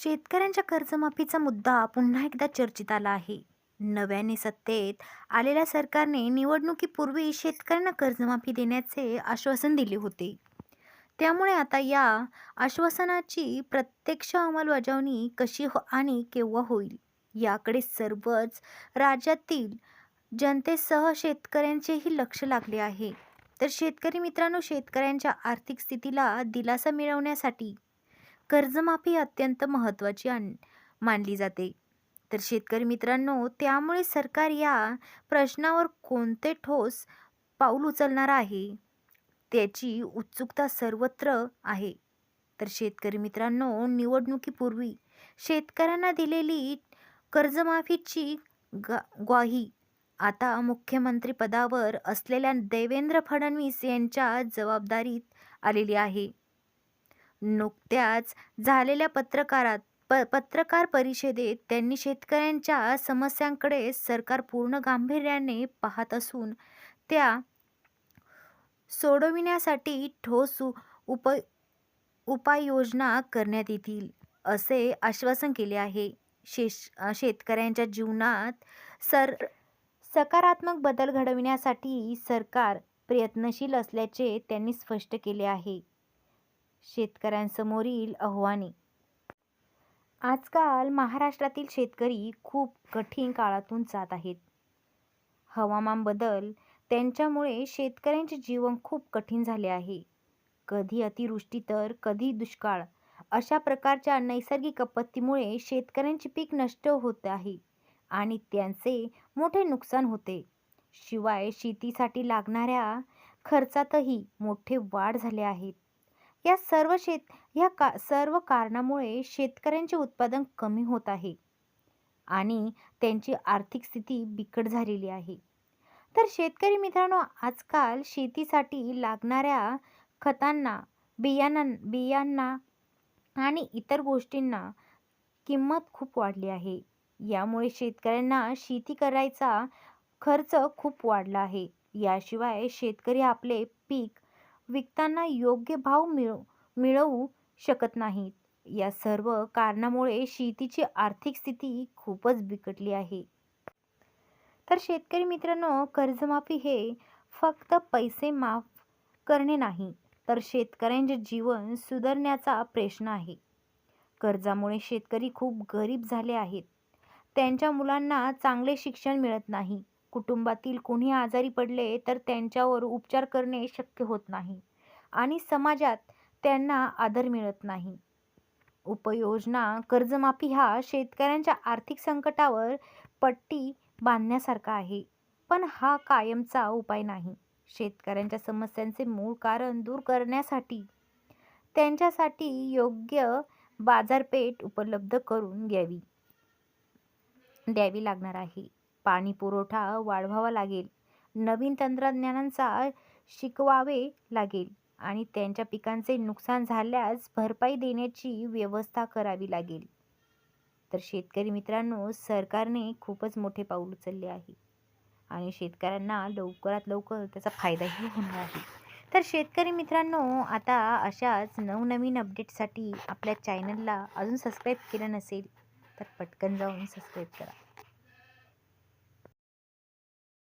शेतकऱ्यांच्या कर्जमाफीचा मुद्दा पुन्हा एकदा चर्चेत आला आहे. नव्याने सत्तेत आलेल्या सरकारने निवडणुकीपूर्वी शेतकऱ्यांना कर्जमाफी देण्याचे आश्वासन दिले होते. त्यामुळे आता या आश्वासनाची प्रत्यक्ष अंमलबजावणी कशी हो आणि केव्हा होईल? याकडे सर्वच राज्यातील जनतेसह शेतकऱ्यांचेही लक्ष लागले आहे. तर शेतकरी मित्रांनो शेतकऱ्यांच्या आर्थिक स्थितीला दिलासा मिळवण्यासाठी कर्जमाफी अत्यंत महत्त्वाची आण मानली जाते. तर शेतकरी मित्रांनो त्यामुळे सरकार या प्रश्नावर कोणते ठोस पाऊल उचलणार आहे? त्याची उत्सुकता सर्वत्र आहे. तर शेतकरी मित्रांनो निवडणुकीपूर्वी शेतकऱ्यांना दिलेली कर्जमाफीची गा ग्वाही आता मुख्यमंत्रीपदावर असलेल्या देवेंद्र फडणवीस यांच्या जबाबदारीत आलेली आहे. नुकत्याच झालेल्या पत्रकारात प पत्रकार परिषदेत त्यांनी शेतकऱ्यांच्या समस्यांकडे सरकार पूर्ण गांभीर्याने पाहत असून त्या सोडविण्यासाठी ठोस उप उपाययोजना करण्यात येतील असे आश्वासन केले आहे. शेष शेतकऱ्यांच्या जीवनात सर सकारात्मक बदल घडविण्यासाठी सरकार प्रयत्नशील असल्याचे त्यांनी स्पष्ट केले आहे. शेतकऱ्यांसमोरील आव्हाने. आजकाल महाराष्ट्रातील शेतकरी खूप कठीण काळातून जात आहेत. हवामान बदल त्यांच्यामुळे शेतकऱ्यांचे जीवन खूप कठीण झाले आहे. कधी अतिवृष्टी तर कधी दुष्काळ. अशा प्रकारच्या नैसर्गिक आपत्तीमुळे शेतकऱ्यांचे पीक नष्ट होत आहे आणि त्यांचे मोठे नुकसान होते. शिवाय शेतीसाठी लागणाऱ्या खर्चातही मोठे वाढ झाले आहेत या सर्व शेत ह्या का सर्व कारणामुळे शेतकऱ्यांचे उत्पादन कमी होत आहे आणि त्यांची आर्थिक स्थिती बिकट झालेली आहे. तर शेतकरी मित्रांनो आजकाल शेतीसाठी लागणाऱ्या खतांना बियाणां बियांना आणि इतर गोष्टींना किंमत खूप वाढली आहे. यामुळे शेतकऱ्यांना शेती करायचा खर्च खूप वाढला आहे. याशिवाय शेतकरी आपले पीक विकताना योग्य भाव मिळ मिळवू शकत नाहीत. या सर्व कारणामुळे शेतीची आर्थिक स्थिती खूपच बिकटली आहे. तर शेतकरी मित्रांनो कर्जमाफी हे फक्त पैसे माफ करणे नाही तर शेतकऱ्यांचे जीवन सुधारण्याचा प्रश्न आहे. कर्जामुळे शेतकरी खूप गरीब झाले आहेत. त्यांच्या मुलांना चांगले शिक्षण मिळत नाही. कुटुंबातील कोणी आजारी पडले तर त्यांच्यावर उपचार करणे शक्य होत नाही आणि समाजात त्यांना आदर मिळत नाही. उपयोजना कर्जमाफी हा शेतकऱ्यांच्या आर्थिक संकटावर पट्टी बांधण्यासारखा आहे पण हा कायमचा उपाय नाही. शेतकऱ्यांच्या समस्यांचे मूळ कारण दूर करण्यासाठी त्यांच्यासाठी योग्य बाजारपेठ उपलब्ध करून द्यावी द्यावी लागणार आहे. पाणी पुरवठा वाढवावा लागेल. नवीन तंत्रज्ञानांचा शिकवावे लागेल आणि त्यांच्या पिकांचे नुकसान झाल्यास भरपाई देण्याची व्यवस्था करावी लागेल. तर शेतकरी मित्रांनो सरकारने खूपच मोठे पाऊल उचलले आहे आणि शेतकऱ्यांना लवकरात लवकर त्याचा फायदाही होणार आहे. तर शेतकरी मित्रांनो आता अशाच नवनवीन अपडेटसाठी आपल्या चॅनलला अजून सबस्क्राईब केलं नसेल तर पटकन जाऊन सबस्क्राईब करा.